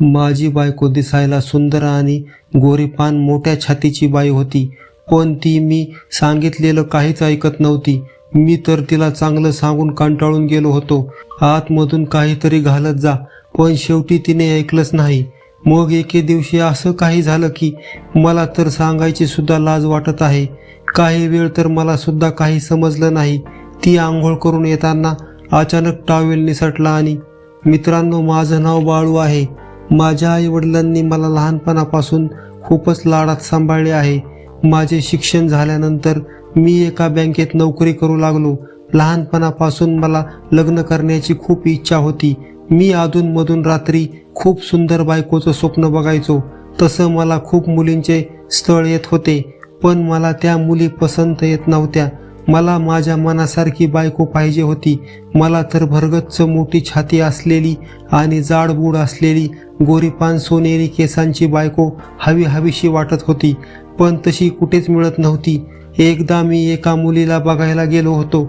माझी बायको दिसायला सुंदर आणि गोरीपान मोठ्या छातीची बाई होती पण ती मी सांगितलेलं काहीच ऐकत नव्हती. मी तर तिला चांगलं सांगून कंटाळून गेलो होतो. आतमधून काहीतरी घालत जा पण शेवटी तिने ऐकलंच नाही. मग एके दिवशी असं काही झालं की मला तर सांगायची सुद्धा लाज वाटत आहे. काही वेळ तर मला सुद्धा काही समजलं नाही. ती आंघोळ करून येताना अचानक टावेल निसटला आणि मित्रांनो माझं नाव बाळू आहे. माझ्या आई वडिलांनी मला लहानपणापासून खूपच लाडात सांभाळले आहे. माझे शिक्षण झाल्यानंतर मी एका बँकेत नोकरी करू लागलो. लहानपणापासून मला लग्न करण्याची खूप इच्छा होती. मी अधूनमधून रात्री खूप सुंदर बायकोचं स्वप्न बघायचो. तसं मला खूप मुलींचे स्थळ येत होते पण मला त्या मुली पसंत येत नव्हत्या. मला माझ्या मनासारखी बायको पाहिजे होती. मला तर भरगच्च मोठी छाती असलेली आणि जाडबूड असलेली गोरीपान सोनेरी केसांची बायको हवी हवीशी वाटत होती पण तशी कुठेच मिळत नव्हती. एकदा मी एका मुलीला बघायला गेलो होतो.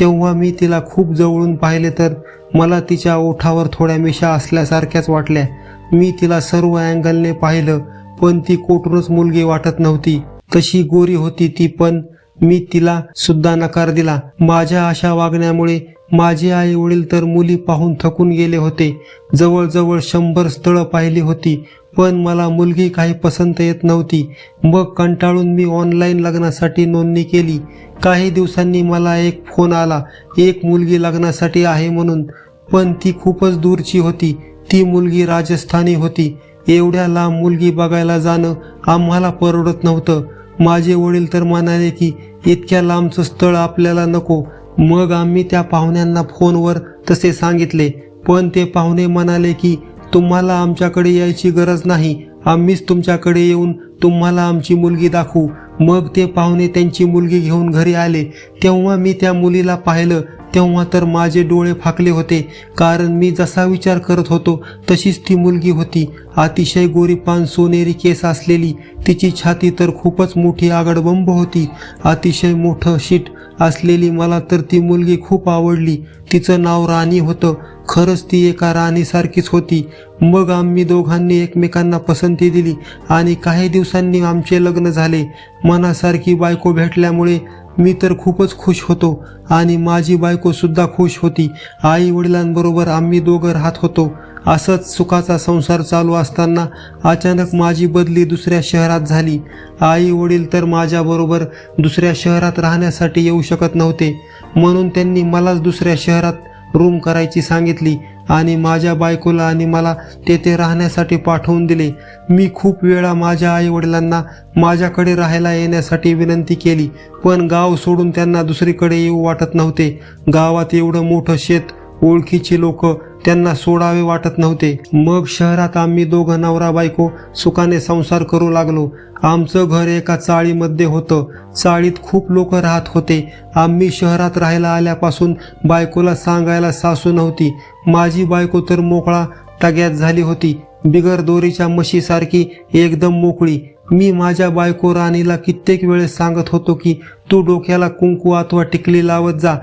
तेव्हा मी तिला खूप जवळून पाहिले तर मला तिच्या ओठावर थोड्या मिशा असल्यासारख्याच वाटल्या. मी तिला सर्व अँगलने पाहिलं पण ती कोठूनच मुलगी वाटत नव्हती. तशी गोरी होती ती पण मी तिला सुद्धा नकार दिला. माझ्या अशा वागण्यामुळे माझे आई वडील तर मुली पाहून थकून गेले होते. जवळजवळ शंभर स्थळं पाहिली होती पण मला मुलगी काही पसंत येत नव्हती. मग कंटाळून मी ऑनलाईन लग्नासाठी नोंदणी केली. काही दिवसांनी मला एक फोन आला एक मुलगी लग्नासाठी आहे म्हणून. पण ती खूपच दूरची होती. ती मुलगी राजस्थानी होती. एवढ्या लांब मुलगी बघायला जाणं आम्हाला परवडत नव्हतं. माझे वडील तर म्हणाले की इतक्या लांबचं स्थळ आपल्याला नको. मग आम्ही त्या पाहुण्यांना फोनवर तसे सांगितले. पण ते पाहुणे म्हणाले की तुम्हाला आमच्याकडे यायची गरज नाही. आम्हीच तुमच्याकडे येऊन तुम्हाला आमची मुलगी दाखवू. मग ते पाहुणे त्यांची मुलगी घेऊन घरी आले. तेव्हा मी त्या मुलीला पाहिलं. तेव्हा तर माझे डोळे फाकले होते. कारण मी जसा विचार करत होतो तशीच ती मुलगी होती. अतिशय गोरीपान सोनेरी केस असलेली तिची छाती तर खूपच मोठी आगडबंब होती. अतिशय मोठं शीट असलेली मला तर ती मुलगी खूप आवडली. तिचं नाव राणी होतं. खरंच ती एका राणीसारखीच होती. मग आम्ही दोघांनी एकमेकांना पसंती दिली आणि काही दिवसांनी आमचे लग्न झाले. मनासारखी बायको भेटल्यामुळे मी तर खूपच खुश होतो आणि माझी बायको सुद्धा खुश होती. आई वडिलांबरोबर आम्ही दोघं राहत होतो. असंच सुखाचा संसार चालू असताना अचानक माझी बदली दुसऱ्या शहरात झाली. आई वडील तर माझ्याबरोबर दुसऱ्या शहरात राहण्यासाठी येऊ शकत नव्हते. म्हणून त्यांनी मलाच दुसऱ्या शहरात रूम करायची सांगितली. आणि माझ्या बायकोला आणि मला तेथे राहण्यासाठी पाठवून दिले. मी खूप वेळा माझ्या आई वडिलांना माझ्याकडे राहायला येण्यासाठी विनंती केली पण गाव सोडून त्यांना दुसरीकडे येऊ वाटत नव्हते. गावात एवढं मोठं शेत ओळखीचे लोक त्यांना सोडावे वाटत नव्हते. मग शहरात आम्ही दोघं नवरा बायको सुखाने संसार करू लागलो. आमचं घर एका चाळीमध्ये होतं. चाळीत खूप लोक राहत होते. आम्ही शहरात राहायला आल्यापासून बायकोला सांगायला सासू नव्हती. माझी बायको तर मोकळा टग्यात झाली होती. बिगर दोरीच्या म्हशीसारखी एकदम मोकळी. मी माझ्या बायको राणीला कित्येक वेळेस सांगत होतो की तू डोक्याला कुंकू अथवा टिकली लावत जा.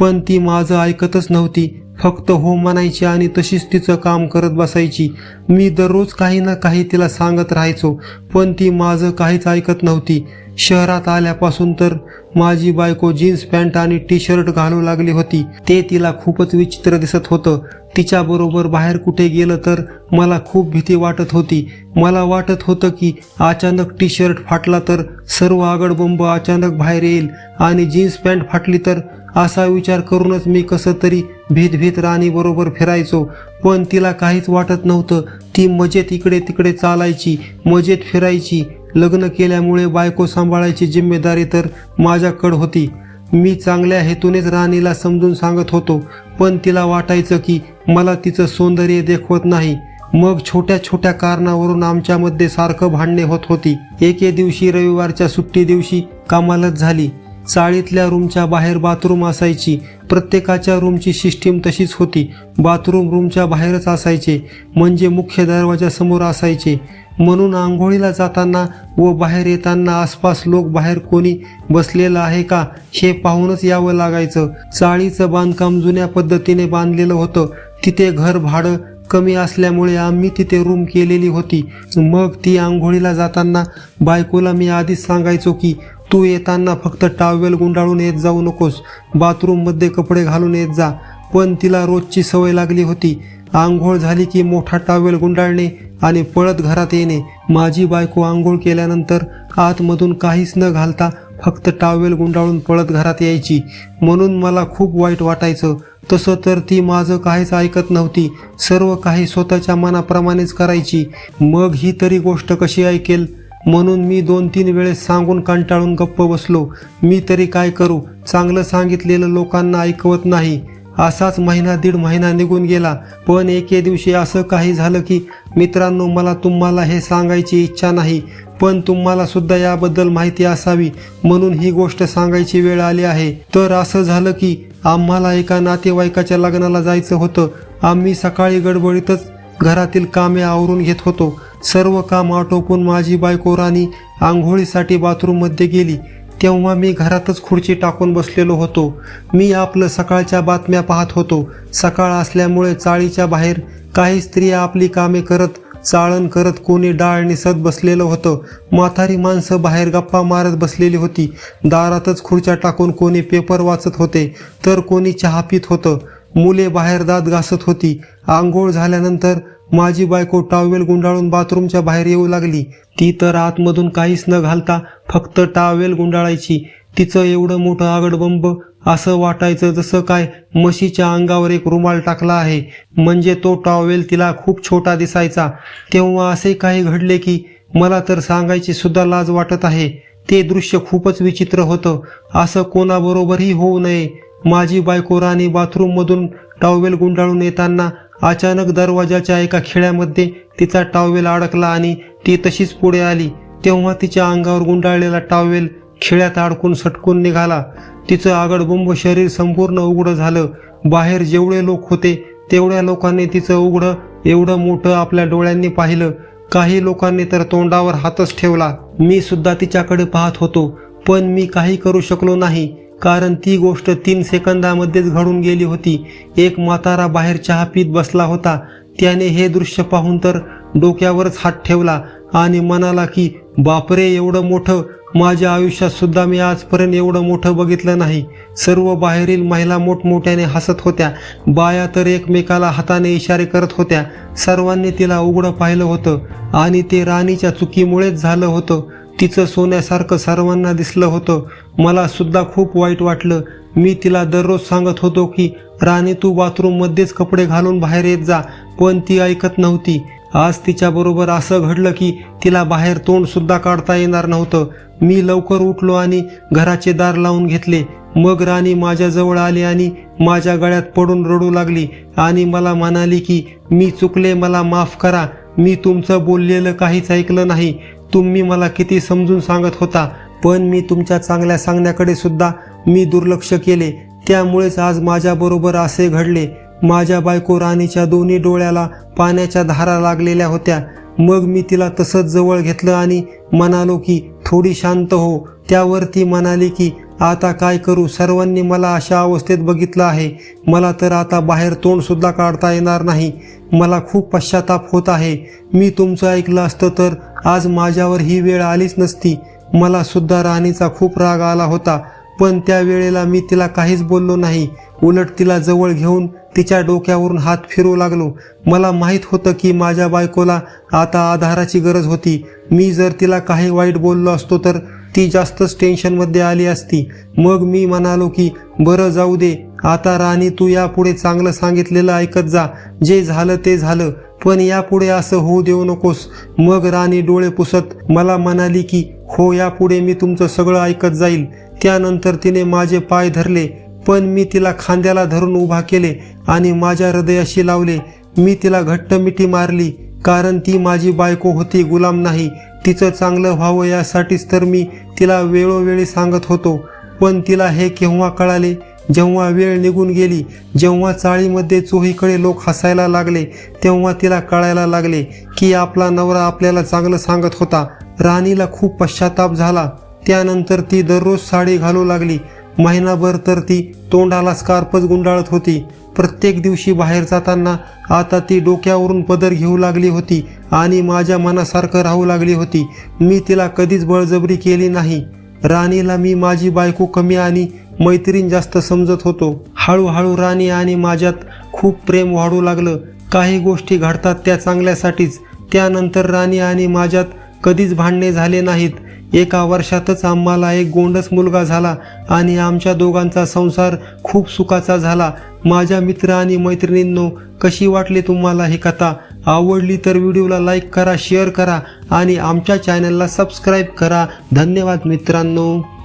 पण ती माझं ऐकतच नव्हती. फक्त हो म्हणायची आणि तशीच तिचं काम करत बसायची. मी दररोज काही ना काही तिला सांगत राहायचो पण ती माझं काहीच ऐकत नव्हती. शहरात आल्यापासून तर माझी बायको जीन्स पॅन्ट आणि टी शर्ट घालू लागली होती. ते तिला खूपच विचित्र दिसत होतं. तिच्याबरोबर बाहेर कुठे गेलं तर मला खूप भीती वाटत होती. मला वाटत होतं की अचानक टी शर्ट फाटला तर सर्व आगडबंब अचानक बाहेर येईल आणि जीन्स पॅन्ट फाटली तर असा विचार करूनच मी कसं तरी भीतभीत राणीबरोबर फिरायचो. पण तिला काहीच वाटत नव्हतं. ती मजेत इकडे तिकडे चालायची मजेत फिरायची. लग्न केल्यामुळे बायको सांभाळायची जिम्मेदारी तर माझ्याकडं होती. मी चांगल्या हेतूनेच राणीला समजून सांगत होतो पण तिला वाटायचं की मला तिचं सौंदर्य देखवत नाही. मग छोट्या छोट्या कारणावरून आमच्यामध्ये सारखं भांडणे होत होती. एके दिवशी रविवारच्या सुट्टी दिवशी कामालच झाली. चाळीतल्या रूमच्या बाहेर बाथरूम असायची. प्रत्येकाच्या रूमची सिस्टीम तशीच होती. बाथरूम रूमच्या बाहेरच असायचे. म्हणजे मुख्य दरवाजासमोर असायचे. म्हणून आंघोळीला जाताना व बाहेर येताना आसपास लोक बाहेर कोणी बसलेलं आहे का हे पाहूनच यावं लागायचं. चाळीचं बांधकाम जुन्या पद्धतीने बांधलेलं होतं. तिथे घर भाडं कमी असल्यामुळे आम्ही तिथे रूम केलेली होती. मग ती आंघोळीला जाताना बायकोला मी आधीच सांगायचो की तू येताना फक्त टावेल गुंडाळून येत जाऊ नकोस. बाथरूममध्ये कपडे घालून येत जा. पण तिला रोजची सवय लागली होती. आंघोळ झाली की मोठा टावेल गुंडाळणे आणि पळत घरात येणे. माझी बायको आंघोळ केल्यानंतर आतमधून काहीच न घालता फक्त टावेल गुंडाळून पळत घरात यायची. म्हणून मला खूप वाईट वाटायचं. तसं तर ती माझं काहीच ऐकत नव्हती. सर्व काही स्वतःच्या मनाप्रमाणेच करायची. मग ही तरी गोष्ट कशी ऐकेल? म्हणून मी दोन तीन वेळेस सांगून कंटाळून गप्प बसलो. मी तरी काय करू? चांगलं सांगितलेलं लोकांना ऐकवत नाही. असाच महिना दीड महिना निघून गेला. पण एके दिवशी असं काही झालं की मित्रांनो मला तुम्हाला हे सांगायची इच्छा नाही पण तुम्हाला सुद्धा याबद्दल माहिती असावी म्हणून ही गोष्ट सांगायची वेळ आली आहे. तर असं झालं की आम्हाला एका नातेवाईकाच्या लग्नाला जायचं होतं. आम्ही सकाळी गडबडीतच घरातील कामे आवरून घेत होतो. सर्व काम आटोपून माझी बायको राणी आंघोळीसाठी बाथरूममध्ये गेली. तेव्हा मी घरातच खुर्ची टाकून बसलेलो होतो. मी आपलं सकाळच्या बातम्या पाहत होतो. सकाळ असल्यामुळे चाळीच्या बाहेर काही स्त्रिया आपली कामे करत चाळण करत कोणी डाळ निसत बसलेलं होतं. म्हातारी माणसं बाहेर गप्पा मारत बसलेली होती. दारातच खुर्च्या टाकून कोणी पेपर वाचत होते तर कोणी चहा पित होतं. मुले बाहेर दात घासत होती. आंघोळ झाल्यानंतर माझी बायको टावेल गुंडाळून बाथरूमच्या बाहेर येऊ लागली. ती तर आतमधून काहीच न घालता फक्त टावेल गुंडाळायची. तिचं एवढं मोठं आगडबंब असं वाटायचं जसं काय म्हशीच्या अंगावर एक रुमाल टाकला आहे. म्हणजे तो टॉवेल तिला खूप छोटा दिसायचा. तेव्हा असे काही घडले की मला तर सांगायची सुद्धा लाज वाटत आहे. ते दृश्य खूपच विचित्र होतं. असं कोणाबरोबरही होऊ नये. माझी बायको राणी बाथरूममधून टॉवेल गुंडाळून येताना अचानक दरवाजाच्या एका खिळ्यामध्ये तिचा टॉवेल अडकला आणि ती तशीच पुढे आली. तेव्हा तिच्या अंगावर गुंडाळलेला टॉवेल खिळ्यात अडकून सटकून निघाला. तिचं आगडबुंब शरीर संपूर्ण उघडं झालं. बाहेर जेवढे लोक होते तेवढ्या लोकांनी तिचं उघडं एवढं मोठं आपल्या डोळ्यांनी पाहिलं. काही लोकांनी तर तोंडावर हातच ठेवला. मी सुद्धा तिच्याकडे पाहत होतो पण मी काही करू शकलो नाही. कारण ती गोष्ट तीन सेकंदामध्येच घडून गेली होती. एक म्हातारा बाहेर चहा पीत बसला होता. त्याने हे दृश्य पाहून तर डोक्यावरच हात ठेवला आणि म्हणाला की बापरे एवढं मोठं! माझ्या आयुष्यात सुद्धा मी आजपर्यंत एवढं मोठं बघितलं नाही. सर्व बाहेरील महिला मोठमोठ्याने हसत होत्या. बाया तर एकमेकाला हाताने इशारे करत होत्या. सर्वांनी तिला उघडं पाहिलं होतं आणि ते राणीच्या चुकीमुळेच झालं होतं. तिचं सोन्यासारखं सर्वांना दिसलं होतं. मला सुद्धा खूप वाईट वाटलं. मी तिला दररोज सांगत होतो की राणी तू बाथरूममध्येच कपडे घालून बाहेर येत जा. पण ती ऐकत नव्हती. आज तिच्याबरोबर असं घडलं की तिला बाहेर तोंड सुद्धा काढता येणार नव्हतं. मी लवकर उठलो आणि घराचे दार लावून घेतले. मग राणी माझ्याजवळ आली आणि माझ्या गळ्यात पडून रडू लागली आणि मला म्हणाली की मी चुकले मला माफ करा. मी तुमचं बोललेलं काहीच ऐकलं नाही. तुम्ही मला किती समजून सांगत होता पण मी तुमच्या चांगल्या सांगण्याकडे सुद्धा मी दुर्लक्ष केले. त्यामुळेच आज माझ्याबरोबर असे घडले. माझ्या बायको राणीच्या दोन्ही डोळ्याला पाण्याच्या धारा लागलेल्या होत्या. मग मी तिला तसंच जवळ घेतलं आणि म्हणालो की थोडी शांत हो. त्यावर ती म्हणाली की आता काय करू? सर्वांनी मला अशा अवस्थेत बघितलं आहे. मला तर आता बाहेर तोंडसुद्धा काढता येणार नाही. मला खूप पश्चाताप होत आहे. मी तुमचं ऐकलं असतं तर आज माझ्यावर ही वेळ आलीच नसती. मला सुद्धा राणीचा खूप राग आला होता. पण त्या वेळेला मी तिला काहीच बोललो नाही. उलट तिला जवळ घेऊन तिच्या डोक्यावरून हात फिरू लागलो. मला माहीत होतं की माझ्या बायकोला आता आधाराची गरज होती. मी जर तिला काही वाईट बोललो असतो तर ती जास्तच टेन्शनमध्ये आली असती. मग मी म्हणालो की बरं जाऊ दे. आता राणी तू यापुढे चांगलं सांगितलेलं ऐकत जा. जे झालं ते झालं. पण यापुढे असं होऊ देऊ नकोस. मग राणी डोळे पुसत मला म्हणाली की हो यापुढे मी तुमचं सगळं ऐकत जाईल. त्यानंतर तिने माझे पाय धरले. पण मी तिला खांद्याला धरून उभा केले आणि माझ्या हृदयाशी लावले. मी तिला घट्ट मिठी मारली कारण ती माझी बायको होती गुलाम नाही. तिचं चांगलं व्हावं यासाठीच तर मी तिला वेळोवेळी सांगत होतो. पण तिला हे केव्हा कळाले? जेव्हा वेळ निघून गेली जेव्हा चाळीमध्ये चोहीकडे लोक हसायला लागले तेव्हा तिला कळायला लागले की आपला नवरा आपल्याला चांगलं सांगत होता. राणीला खूप पश्चाताप झाला. त्यानंतर ती दररोज साडी घालू लागली. महिनाभर तर ती तोंडाला स्कार्पच गुंडाळत होती. प्रत्येक दिवशी बाहेर जाताना आता ती डोक्यावरून पदर घेऊ लागली होती आणि माझ्या मनासारखं राहू लागली होती. मी तिला कधीच बळजबरी केली नाही. राणीला मी माझी बायको कमी आणि मैत्रीण जास्त समजत होतो. हळूहळू राणी आणि माझ्यात खूप प्रेम वाढू लागलं. काही गोष्टी घडतात त्या चांगल्यासाठीच. त्यानंतर राणी आणि माझ्यात कधीच भांडणे झाले नाहीत. एका वर्षातच आम्हाला एक गोंडस मुलगा झाला आणि आमच्या दोघांचा संसार खूप सुखाचा झाला. माझ्या मित्र आणि मैत्रिणींनो कशी वाटली तुम्हाला ही कथा? आवडली तर व्हिडिओला लाईक करा शेअर करा आणि आमच्या चॅनलला सबस्क्राईब करा. धन्यवाद मित्रांनो.